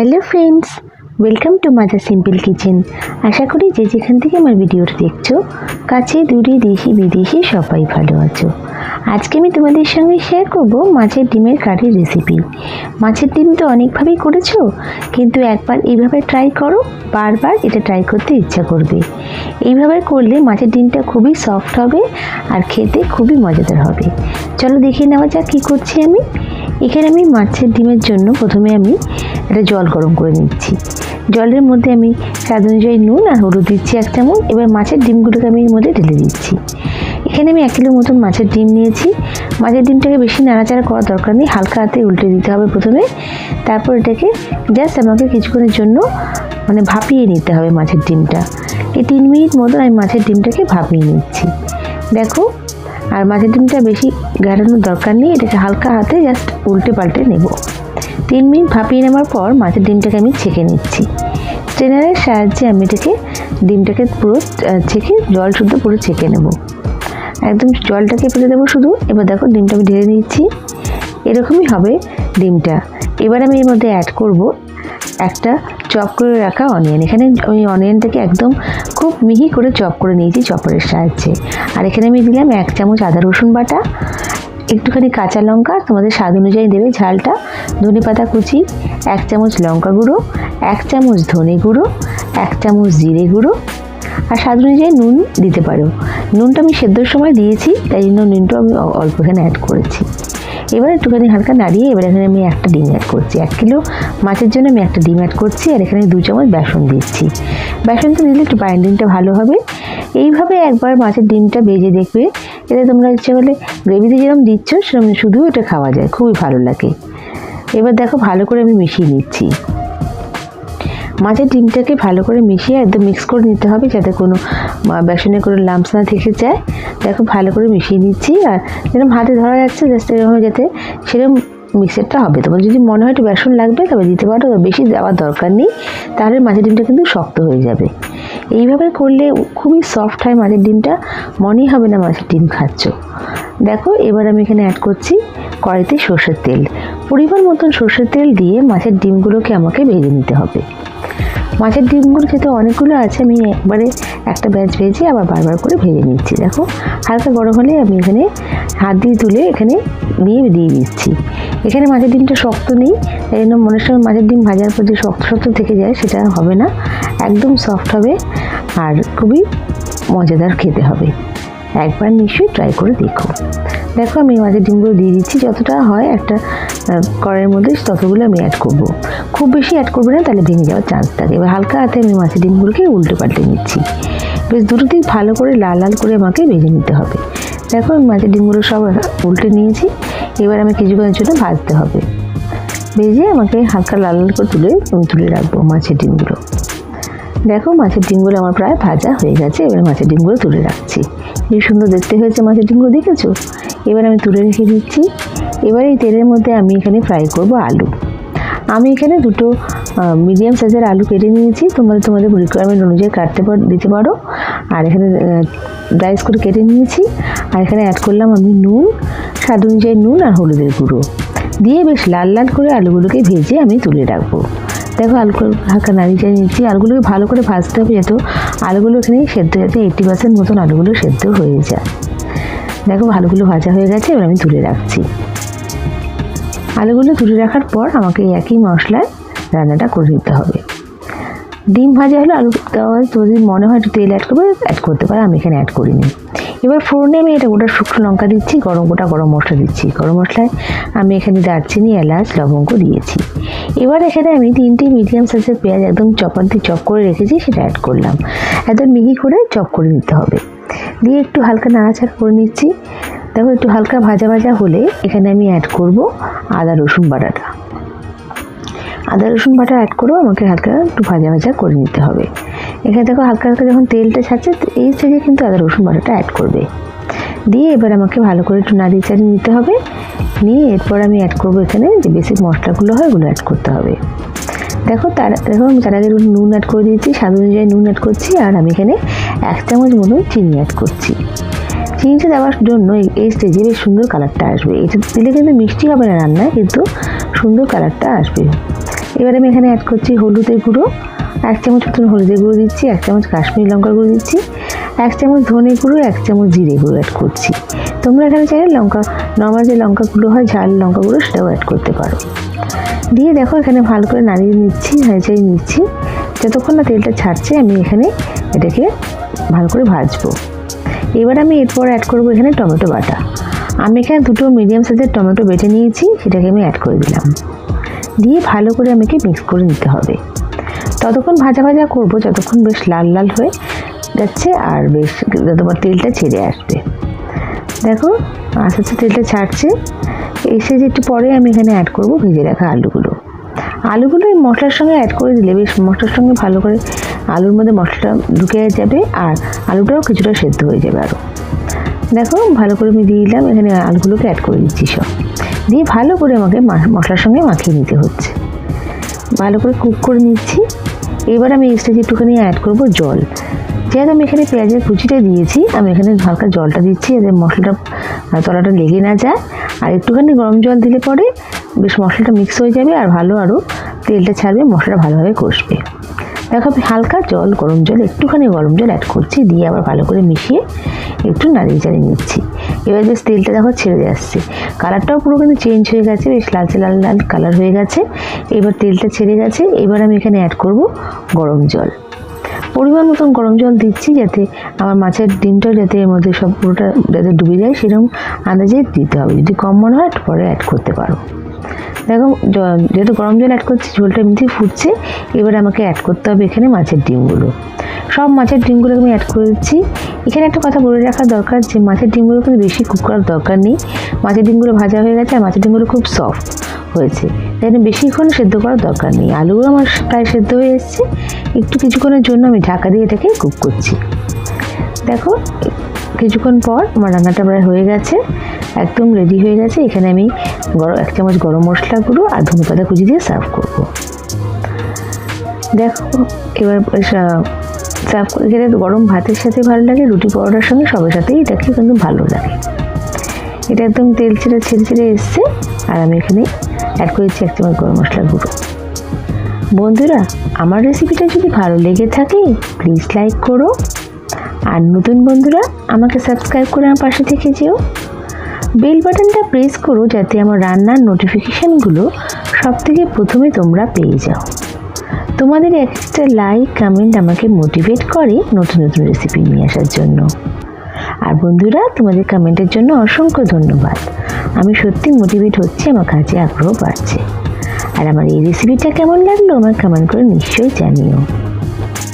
Hello friends, welcome to mother simple kitchen. আশা করি যে যেখান থেকে আমার ভিডিওটা দেখছ, কাছে দূরে দেশি বিদেশি সবাই ভালো আছো। আজকে আমি তোমাদের সঙ্গে শেয়ার করব মাছের ডিমের কারির রেসিপি মাছের ডিম তো অনেকভাবেই করেছ, কিন্তু একবার এইভাবে ট্রাই করো, বারবার এটা ট্রাই করতে ইচ্ছা করবে। এইভাবে করলে মাছের ডিমটা খুবই সফট হবে আর খেতে খুবই মজাদার হবে। চলো দেখে নেওয়া যাক কী করছি আমি। এখানে আমি মাছের ডিমের জন্য প্রথমে আমি একটা জল গরম করে নিচ্ছি। জলের মধ্যে আমি স্বাদ অনুযায়ী নুন আর হলুদ দিচ্ছি এক চামচ। এবার মাছের ডিমগুলোকে আমি এর মধ্যে ঢেলে দিচ্ছি। এখানে আমি এক কিলো মতন মাছের ডিম নিয়েছি। মাছের ডিমটাকে বেশি নাড়াচাড়া করার দরকার নেই, হালকা হাতে উল্টে দিতে হবে প্রথমে। তারপর এটাকে জাস্ট আমাকে কিছুক্ষণের জন্য মানে ভাপিয়ে নিতে হবে মাছের ডিমটা। এই তিন মিনিট মতন আমি মাছের ডিমটাকে ভাপিয়ে নিচ্ছি। দেখো আর মাছের ডিমটা বেশি গাড়ানোর দরকার নেই, এটাকে হালকা হাতে জাস্ট উল্টে পাল্টে নেব। তিন মিনিট ভাপিয়ে নেওয়ার পর মাছের ডিমটাকে আমি ছেঁকে নিচ্ছি। স্ট্রেনারের সাহায্যে আমি এটাকে ডিমটাকে পুরো ছেঁকে জল শুদ্ধ পুরো ছেঁকে নেব। একদম জলটাকে ফেলে দেবো শুধু। এবার দেখো ডিমটা আমি ঢেলে নিচ্ছি। এরকমই হবে ডিমটা। এবার আমি এর মধ্যে অ্যাড করব একটা চপ করে রাখা অনিয়ন এখানে আমি অনিয়নটাকে একদম খুব মিহি করে চপ করে নিয়েছি চপারের সাহায্যে। আর এখানে আমি দিলাম এক চামচ আদা রসুন বাটা, একটুখানি কাঁচা লঙ্কা, তোমাদের স্বাদ অনুযায়ী দেবে ঝালটা, ধনে পাতা কুচি, এক চামচ লঙ্কা গুঁড়ো, এক চামচ ধনে গুঁড়ো, এক চামচ জিরে গুঁড়ো, আর স্বাদ অনুযায়ী নুন দিতে পারো। নুনটা আমি সেদ্ধর সময় দিয়েছি, তাই জন্য নুনটা আমি অল্প এখানে অ্যাড করেছি। এবার একটুখানি হালকা নাড়িয়ে এবার এখানে আমি একটা ডিম অ্যাড করছি। এক কিলো মাছের জন্য আমি একটা ডিম অ্যাড করছি আর এখানে দু চামচ বেসন দিচ্ছি। বেসনটা দিলে একটু বাইন্ডিংটা ভালো হবে। এইভাবে একবার মাছের ডিমটা বেজে দেখবে। এতে তোমরা ইচ্ছে করলে গ্রেভিতে যেরকম দিচ্ছ, সেরকম শুধু এটা খাওয়া যায়। খুবই ভালো লাগে। এবার দেখো ভালো করে আমি মিশিয়ে নিচ্ছি। মাছের ডিমটাকে ভালো করে মিশিয়ে একদম মিক্স করে নিতে হবে যাতে কোনো বেসনে কোনো লাম্পস না থেকে যায়। দেখো ভালো করে মিশিয়ে নিচ্ছি আর যেরকম হাতে ধরা যাচ্ছে জাস্ট এরকম যাতে সেরকম মিক্সারটা হবে। তোমার যদি মনে হয় একটু বেসন লাগবে তবে দিতে পারো বেশি দেওয়ার দরকার নেই। তাহলে মাছের ডিমটা কিন্তু শক্ত হয়ে যাবে। এইভাবে করলে খুবই সফট হয় মাছের ডিমটা। মনেই হবে না মাছের ডিম খাচ্ছ। দেখো এবার আমি এখানে অ্যাড করছি কড়াইতে সর্ষের তেল। পরিমাণ মতন সর্ষের তেল দিয়ে মাছের ডিমগুলোকে আমাকে ভেজে নিতে হবে। মাছের ডিমগুলো যেহেতু অনেকগুলো আছে, আমি একবারে একটা ব্যাচ ভেজে আবার বারবার করে ভেজে নিচ্ছি, দেখো। হালকা গরম হলে আমি এখানে হাত দিয়ে তুলে এখানে নিয়ে দিয়ে দিচ্ছি। এখানে মাছের ডিমটা শক্ত নেই, তাই জন্য মনের সময় মাছের ডিম ভাজার পর যে শক্ত শক্ত থেকে যায় সেটা হবে না। একদম সফট হবে আর খুবই মজাদার খেতে হবে। একবার নিশ্চয়ই ট্রাই করে দেখো। দেখো আমি মাছের ডিমগুলো দিয়ে দিচ্ছি, যতটা হয় একটা কড়াইয়ের মধ্যে ততগুলো আমি অ্যাড করব। খুব বেশি অ্যাড করবে না, তাহলে ভেঙে যাওয়ার চান্স থাকে। এবার হালকা হাতে আমি মাছের ডিমগুলোকে উল্টে পাল্টে নিচ্ছি। বেশ দুটো দিক ভালো করে লাল লাল করে আমাকে ভেজে নিতে হবে। দেখো আমি মাছের ডিমগুলো সব উল্টে নিয়েছি, এবার আমি কিছুক্ষণের জন্য ভাজতে হবে। ভেজে আমাকে হালকা লাল লাল করে তুলে আমি তুলে রাখব মাছের ডিমগুলো। দেখো মাছের ডিমগুলো আমার প্রায় ভাজা হয়ে গেছে, এবার মাছের ডিমগুলো তুলে রাখছি। কি সুন্দর দেখতে হয়েছে মাছের ডিমগুলো, দেখেছ? এবার আমি তুলে রেখে দিচ্ছি। এবার এই তেলের মধ্যে আমি এখানে ফ্রাই করব আলু। আমি এখানে দুটো মিডিয়াম সাইজের আলু কেটে নিয়েছি। তোমরা তোমাদের রিকোয়ারমেন্ট অনুযায়ী কাটতে পার, দিতে পারো। আর এখানে ডাইস করে কেটে নিয়েছি। আর এখানে অ্যাড করলাম আমি নুন, স্বাদ অনুযায়ী নুন আর হলুদের গুঁড়ো। দিয়ে বেশ লাল লাল করে আলুগুলোকে ভেজে আমি তুলে রাখব। দেখো আলুগুলো হালকা নাড়িয়ে নিচ্ছি। আলুগুলোকে ভালো করে ভাজতে হবে যাতে আলুগুলো এখানে সেদ্ধ, যাতে এইটি পার্সেন্ট মতন আলুগুলো সেদ্ধ হয়ে যায়। দেখো আলুগুলো ভাজা হয়ে গেছে, এবার আমি তুলে রাখছি। আলুগুলো তুলে রাখার পর আমাকে একই মশলায় রান্নাটা করে নিতে হবে। ডিম ভাজা হলে আলু দেওয়া যদি মনে হয় একটু তেল অ্যাড করবে অ্যাড করতে পারে, আমি এখানে অ্যাড করিনি। এবার ফোড়নে আমি এটা গোটা শুকনো লঙ্কা দিচ্ছি, গরম গোটা গরম মশলা দিচ্ছি। গরম মশলায় আমি এখানে দারচিনি, এলাচ, লবঙ্গ দিয়েছি। এবার এখানে আমি তিনটে মিডিয়াম সাইজের পেঁয়াজ একদম চপার দিয়ে চপ করে রেখেছি, সেটা অ্যাড করলাম। একদম মিহি করে চপ করে নিতে হবে। দিয়ে একটু হালকা নাড়াচাড়া করে নিচ্ছি। দেখো একটু হালকা ভাজা ভাজা হলে এখানে আমি অ্যাড করব আদা, রসুন বাটাটা। আদা, রসুন বাটা অ্যাড করেও আমাকে হালকা একটু ভাজা ভাজা করে নিতে হবে। এখানে দেখো হালকা হালকা যখন তেলটা ছাড়ছে এই স্টেজে কিন্তু আদা, রসুন বাটাটা অ্যাড করবে। দিয়ে এবার আমাকে ভালো করে একটু নাড়িয়ে চাড়িয়ে নিতে হবে। নিয়ে এরপর আমি অ্যাড করব এখানে যে বেসিক মশলাগুলো হয় ওগুলো অ্যাড করতে হবে। দেখো তার, দেখো আমি তার আগে নুন অ্যাড করে দিয়েছি, স্বাদ অনুযায়ী নুন অ্যাড করছি, আর আমি এখানে এক চামচ মতন চিনি অ্যাড করছি। চিনিটা দেওয়ার জন্য এই- স্টেজে বেশ সুন্দর কালারটা আসবে। এটা দিলে কিন্তু মিষ্টি হবে না রান্নায়, কিন্তু সুন্দর কালারটা আসবে। এবার আমি এখানে অ্যাড করছি হলুদের গুঁড়ো, এক চামচ মতন হলুদের গুঁড়ো দিচ্ছি, এক চামচ কাশ্মীরি লঙ্কার গুঁড়ো দিচ্ছি, এক চামচ ধনে গুঁড়ো, এক চামচ জিরে গুঁড়ো অ্যাড করছি। তোমরা এখানে চাইলে লঙ্কা নর্মাল যে লঙ্কা গুঁড়ো হয়, ঝাল লঙ্কা গুঁড়ো সেটাও অ্যাড করতে পারো। দিয়ে দেখো এখানে ভালো করে নাড়িয়ে নিচ্ছি নাড়িয়ে নিচ্ছি। যতক্ষণ না তেলটা ছাড়ছে, আমি এখানে এটাকে ভালো করে ভাজবো। এবার আমি এরপর অ্যাড করব এখানে টমেটো বাটা। আমি এখানে দুটো মিডিয়াম সাইজের টমেটো বেটে নিয়েছি, সেটাকে আমি অ্যাড করে দিলাম। দিয়ে ভালো করে আমাকে মিক্স করে নিতে হবে। ততক্ষণ ভাজা ভাজা করব, যতক্ষণ বেশ লাল লাল হয়ে যাচ্ছে আর বেশ তোমার তেলটা ছেড়ে আসবে। দেখো, আস্তে আস্তে তেলটা ছাড়ছে। এসে যে একটু পরে আমি এখানে অ্যাড করব, ভেজে রাখা আলুগুলো। আলুগুলো এই মশলার সঙ্গে অ্যাড করে দিলে, বেশ মশলার সঙ্গে ভালো করে আলুর মধ্যে মশলাটা ঢুকে যাবে আর আলুটাও কিছুটা সেদ্ধ হয়ে যাবে আরও দেখো, ভালো করে আমি দিয়ে দিলাম, এখানে আলুগুলোকে অ্যাড করে দিচ্ছি সব। দিয়ে ভালো করে আমাকে মশলার সঙ্গে মাখিয়ে নিতে হচ্ছে। ভালো করে কুক করে নিচ্ছি। এবার আমি এক্সট্রা একটুখানি অ্যাড করব জল। যেহেতু আমি এখানে পেঁয়াজের কুচিটা দিয়েছি, আমি এখানে হালকা জলটা দিচ্ছি যাতে মশলাটা তলাটা লেগে না যায়। আর একটুখানি গরম জল দিলে পরে বেশ মশলাটা মিক্স হয়ে যাবে আর ভালো আরও তেলটা ছাড়বে, মশলাটা ভালোভাবে কষবে। দেখো, হালকা জল, গরম জল, একটুখানি গরম জল অ্যাড করছি, দিয়ে আবার ভালো করে মিশিয়ে একটু নাড়িয়ে চাড়িয়ে নিচ্ছি। এবার বেশ তেলটা দেখো ছেড়ে যাচ্ছে কালারটাও পুরো কিন্তু চেঞ্জ হয়ে গেছে, বেশ লালচে লাল লাল কালার হয়ে গেছে। এবার তেলটা ছেড়ে গেছে, এবার আমি এখানে অ্যাড করব গরম জল। পরিমাণ মতন গরম জল দিচ্ছি যাতে আমার মাছের ডিমটাও যাতে এর মধ্যে সব পুরোটা যাতে ডুবে যায়, সেরকম আন্দাজে দিতে হবে। যদি কম মনে হয় পরে অ্যাড করতে পারো। দেখো যেহেতু গরম জল অ্যাড করছি, ঝোলটা এমনিতেই ফুটছে, এবার আমাকে অ্যাড করতে হবে এখানে মাছের ডিমগুলো। সব মাছের ডিমগুলো আমি অ্যাড করে দিচ্ছি। এখানে একটা কথা বলে রাখা দরকার যে, মাছের ডিমগুলো কিন্তু বেশি কুক করার দরকার নেই। মাছের ডিমগুলো ভাজা হয়ে গেছে আর মাছের ডিমগুলো খুব সফট হয়েছে। তাই জন্য বেশিক্ষণ সেদ্ধ করার দরকার নেই। আলুও আমার প্রায় সেদ্ধ হয়ে এসছে। একটু কিছুক্ষণের জন্য আমি ঢাকা দিয়ে এটাকে কুক করছি। দেখো, কিছুক্ষণ পর আমার রান্নাটা প্রায় হয়ে গেছে। একদম রেডি হয়ে গেছে। এখানে আমি গরম এক চামচ গরম মশলা গুঁড়ো আর ধনে পাতা কুচি দিয়ে সার্ভ করব। দেখো, এবার সার্ভ করে খেলে গরম ভাতের সাথে ভালো লাগে, রুটি পরোটার সঙ্গে সবের সাথেই এটাকে কিন্তু ভালো লাগে। এটা একদম তেল ছেড়ে ছেড়ে ছেড়ে এসছে। আর আমি এখানে অ্যাড করেছি এক চামচ গরম মশলা গুঁড়ো। বন্ধুরা, আমার রেসিপিটা যদি ভালো লেগে থাকে প্লিজ লাইক করো। আর নতুন বন্ধুরা, আমাকে সাবস্ক্রাইব করে আমার পাশে থেকে যেও। বেল বাটনটা প্রেস করো যাতে আমার রান্নার নোটিফিকেশানগুলো সব থেকে প্রথমে তোমরা পেয়ে যাও। তোমাদের একটা লাইক, কমেন্ট আমাকে মোটিভেট করে নতুন নতুন রেসিপি নিয়ে আসার জন্য। আর বন্ধুরা, তোমাদের কমেন্টের জন্য অসংখ্য ধন্যবাদ। আমি সত্যি মোটিভেট হচ্ছি, আমার কাজে আগ্রহ বাড়ছে। আর আমার এই রেসিপিটা কেমন লাগল আমার কমেন্ট করে নিশ্চয়ই জানিও।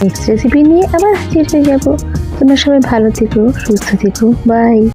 নেক্সট রেসিপি নিয়ে আবার হাজির হয়ে যাব। তোমরা সবাই ভালো থেকো, সুস্থ থেকো বাই